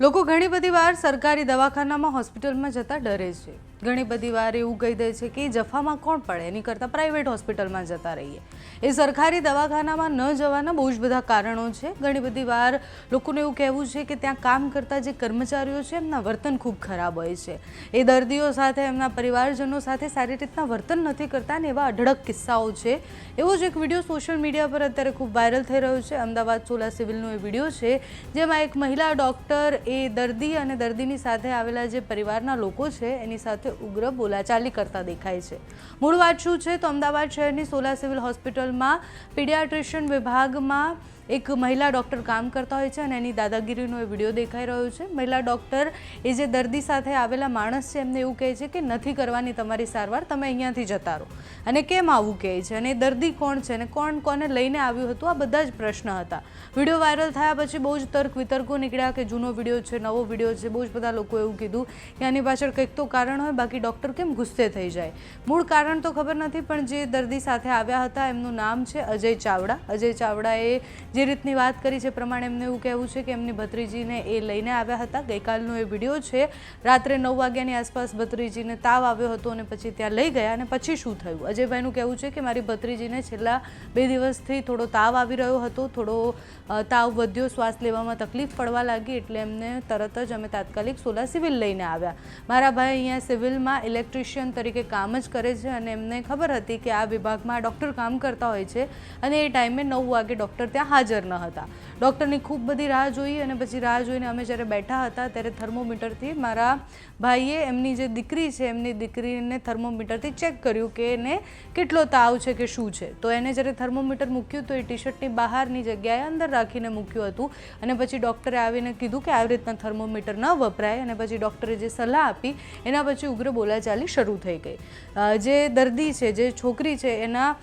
લોકો ઘણી બધી વાર સરકારી દવાખાનામાં હોસ્પિટલમાં જતા ડરે છે. ઘણી બધી વાર એવું કહી દે છે કે જફામાં કોણ પડે? એની કરતાં પ્રાઇવેટ હોસ્પિટલમાં જતા રહીએ. એ સરકારી દવાખાનામાં ન જવાના બહુ જ બધા કારણો છે. ઘણી બધી વાર લોકોને એવું કહેવું છે કે ત્યાં કામ કરતા જે કર્મચારીઓ છે, એમના વર્તન ખૂબ ખરાબ હોય છે. એ દર્દીઓ સાથે, એમના પરિવારજનો સાથે સારી રીતના વર્તન નથી કરતા ને એવા અઢળક કિસ્સાઓ છે. એવો જ એક વીડિયો સોશિયલ મીડિયા પર અત્યારે ખૂબ વાયરલ થઈ રહ્યો છે. અમદાવાદ સોલા સિવિલનો એ વીડિયો છે, જેમાં એક મહિલા ડૉક્ટર એ દર્દી અને દર્દીની સાથે આવેલા જે પરિવારના લોકો છે, એની સાથે ઉગ્ર બોલાચાલી કરતા દેખાય છે. મૂળ વાત શું છે? તો અમદાવાદ શહેરની સોલા સિવિલ હોસ્પિટલમાં પીડિયાટ્રિશિયન વિભાગમાં એક મહિલા ડૉક્ટર કામ કરતા હોય છે અને એની દાદાગીરીનો એ વીડિયો દેખાઈ રહ્યો છે. મહિલા ડૉક્ટર એ જે દર્દી સાથે આવેલા માણસ છે, એમને એવું કહે છે કે નથી કરવાની તમારી સારવાર, તમે અહીંયાથી જતા રહો. અને કેમ આવું કહે છે? અને દર્દી કોણ છે? અને કોણ કોને લઈને આવ્યું હતું? આ બધા જ પ્રશ્ન હતા. વીડિયો વાયરલ થયા પછી બહુ જ તર્ક વિતર્કો નીકળ્યા કે જૂનો વીડિયો છે, નવો વીડિયો છે. બહુ જ બધા લોકો એવું કીધું કે આની પાછળ કંઈક તો કારણ હોય. બાકી ડૉક્ટર કેમ ગુસ્સે થઈ જાય? મૂળ કારણ તો ખબર નથી, પણ જે દર્દી સાથે આવ્યા હતા, એમનું નામ છે અજય ચાવડા. અજય ચાવડાએ જે રીતની વાત કરી છે પ્રમાણે એમને એવું કહેવું છે કે એમની ભત્રીજીને એ લઈને આવ્યા હતા. ગઈકાલનો એ વીડિયો છે. રાત્રે નવ વાગ્યાની આસપાસ ભત્રીજીને તાવ આવ્યો હતો અને પછી ત્યાં લઈ ગયા અને પછી શું થયું? અજયભાઈનું કહેવું છે કે મારી ભત્રીજીને છેલ્લા બે દિવસથી થોડો તાવ આવી રહ્યો હતો, થોડો તાવ વધ્યો, શ્વાસ લેવામાં તકલીફ પડવા લાગી એટલે એમને તરત જ અમે તાત્કાલિક સોલા સિવિલ લઈને આવ્યા. મારા ભાઈ અહીંયા સિવિલમાં ઇલેક્ટ્રિશિયન તરીકે કામ જ કરે છે અને એમને ખબર હતી કે આ વિભાગમાં ડૉક્ટર કામ કરતા હોય છે અને એ ટાઈમે નવ વાગે ડૉક્ટર ત્યાં હાજર ન હતા. ડૉક્ટરની ખૂબ બધી રાહ જોઈ અને પછી રાહ જોઈને અમે જ્યારે બેઠા હતા ત્યારે થર્મોમીટરથી મારા ભાઈએ એમની જે દીકરી છે, એમની દીકરીને થર્મોમીટરથી ચેક કર્યું કે એને કેટલો તાવ છે કે શું છે. તો એને જ્યારે થર્મોમીટર મૂક્યું તો એ ટી શર્ટની બહારની જગ્યાએ અંદર રાખીને મૂક્યું હતું અને પછી ડૉક્ટરે આવીને કીધું કે આવી રીતના થર્મોમીટર ન વપરાય અને પછી ડૉક્ટરે જે સલાહ આપી એના પછી ઉગ્ર બોલાચાલી શરૂ થઈ ગઈ. જે દર્દી છે, જે છોકરી છે, એના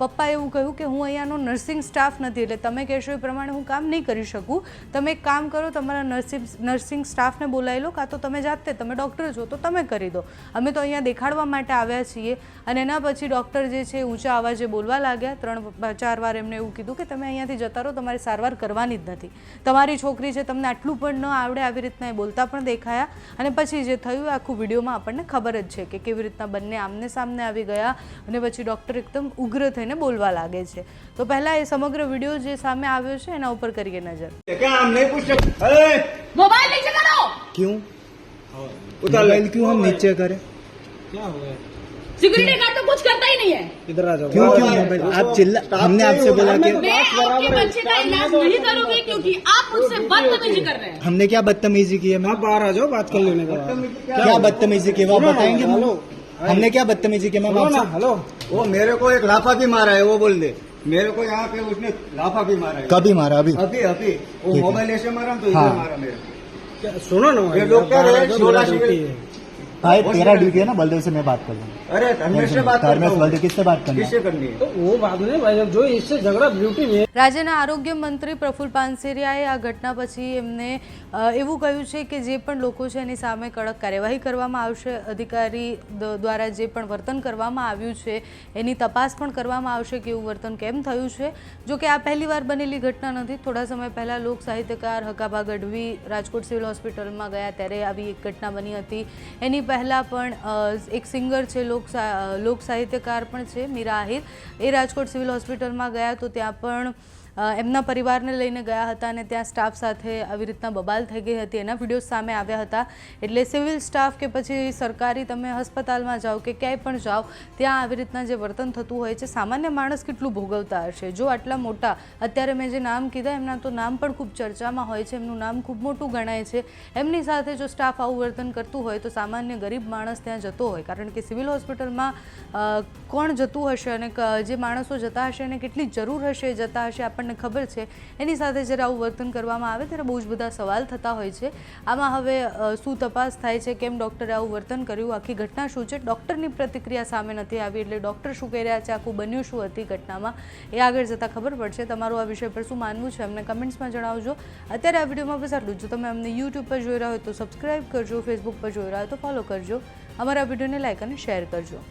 પપ્પા એવું કહ્યું કે હું અહીંયાનો નર્સિંગ સ્ટાફ નથી, એટલે તમે કહેશો એ પ્રમાણે હું કામ નહીં કરી શકું. તમે એક કામ કરો, તમારા નર્સિંગ નર્સિંગ સ્ટાફને બોલાવી લો, કાં તો તમે જાતે, તમે ડૉક્ટર છો, તો તમે કરી દો. અમે તો અહીંયા દેખાડવા માટે આવ્યા છીએ અને એના પછી ડૉક્ટર જે છે, ઊંચા અવાજે બોલવા લાગ્યા. ત્રણ ચાર વાર એમને એવું કીધું કે તમે અહીંયાથી જતા રહો, તમારે સારવાર કરવાની જ નથી. તમારી છોકરી છે, તમને આટલું પણ ન આવડે, આવી રીતના એ બોલતા પણ દેખાયા. અને પછી જે થયું, આખું વિડીયોમાં આપણને આપણને ખબર જ છે કે કેવી રીતના બંને આમને સામને આવી ગયા અને પછી ડૉક્ટર એકદમ ઉગ્ર થઈને બોલવા લાગે છે. તો પહેલા એ સમગ્ર વીડિયો જે સામે આવ્યો છે એના ઉપર કરીએ નજર. મોબાઈલ નીચે કરો! ક્યું? ઉતાર લાઈલ ક્યું હમ નીચે કરે? ક્યાં હુआ सिक्योरिटी गार्ड तो कुछ करता ही नहीं है। इधर आ जाओ। क्यों क्यों? आप चिल्ला हमने आपसे बोला कि मैं आपके बच्चे का इलाज नहीं करूँगी क्योंकि आप मुझसे बदतमीजी कर रहे हैं। हमने क्या बदतमीजी की है आप बाहर आ जाओ बात कर लेने का। क्या बदतमीजी की है? वो आप बताएँगे हेलो। हमने क्या बदतमीजी की है मैम आपसे? हेलो। वो मेरे को एक लाफा भी मारा है वो बोल दे। मेरे को यहाँ पे उसने लाफा भी मारा है। कभी मारा अभी? अभी अभी। वो मोबाइल ऐसे मारा तो हाँ। इधर मारा मेरे को। सुनो ना ये डॉक्टर है। भाई तेरा ड्यूटी है ना बलदेव से मैं बात कर लूंगा अरे धर्मेश से बात धर्मेश करता बलदेव हूँ किससे बात करनी किससे है करनी है तो वो बात नहीं भाई जो इससे झगड़ा ब्यूटी में રાજ્યના આરોગ્ય મંત્રી પ્રફુલ પાનસેરિયાએ આ ઘટના પછી એમને અ, એવું કહ્યું છે કે જે પણ લોકો છે એની સામે કડક કાર્યવાહી કરવામાં આવશે અધિકારી દ- દ્વારા જે પણ વર્તન કરવામાં આવ્યું છે એની તપાસ પણ કરવામાં આવશે કે એવું વર્તન કેમ થયું છે જો કે આ પહેલી વાર બનેલી ઘટના નથી થોડા સમય પહેલાં લોક સાહિત્યકાર હકાભા ગઢવી રાજકોટ સિવિલ હોસ્પિટલમાં ગયા ત્યારે આવી એક ઘટના બની હતી એની પહેલાં પણ એક સિંગર છે, લોક લોક સાહિત્યકાર પણ છે, મીરા આહિર. એ રાજકોટ સિવિલ હોસ્પિટલમાં ગયા તો ત્યાં પણ એમના પરિવારને લઈને ગયા હતા અને ત્યાં સ્ટાફ સાથે આવી રીતના બબાલ થઈ ગઈ હતી. એના વીડિયો સામે આવ્યા હતા. એટલે સિવિલ સ્ટાફ કે પછી સરકારી તમે હસ્પતાલમાં જાઓ કે ક્યાંય પણ જાઓ, ત્યાં આવી રીતના જે વર્તન થતું હોય છે, સામાન્ય માણસ કેટલું ભોગવતા હશે? જો આટલા મોટા, અત્યારે મેં જે નામ કીધા, એમના તો નામ પણ ખૂબ ચર્ચામાં હોય છે, એમનું નામ ખૂબ મોટું ગણાય છે. એમની સાથે જો સ્ટાફ આવું વર્તન કરતું હોય તો સામાન્ય ગરીબ માણસ ત્યાં જતો હોય. કારણ કે સિવિલ હોસ્પિટલમાં કોણ જતું હશે અને જે માણસો જતા હશે અને કેટલી જરૂર હશે, જતા હશે, આપણને ખબર છે. એની સાથે જ્યારે આવું વર્તન કરવામાં આવે ત્યારે બહુ જ બધા સવાલ થતા હોય છે. આમાં હવે શું તપાસ થાય છે? કેમ ડૉક્ટરે આવું વર્તન કર્યું? આખી ઘટના શું છે? ડૉક્ટરની પ્રતિક્રિયા સામે નથી આવી એટલે ડૉક્ટર શું કહી રહ્યા છે? આખું બન્યું શું હતી ઘટનામાં? એ આગળ જતાં ખબર પડશે. તમારું આ વિષય પર શું માનવું છે? અમને કમેન્ટ્સમાં જણાવજો. અત્યારે આ વિડીયોમાં બસ આટલું જો. તમે અમને યુટ્યુબ પર જોઈ રહ્યા હોય તો સબસ્ક્રાઈબ કરજો, ફેસબુક પર જોઈ રહ્યા હોય તો ફોલો કરજો. અમારા વિડીયોને લાઇક અને શેર કરજો.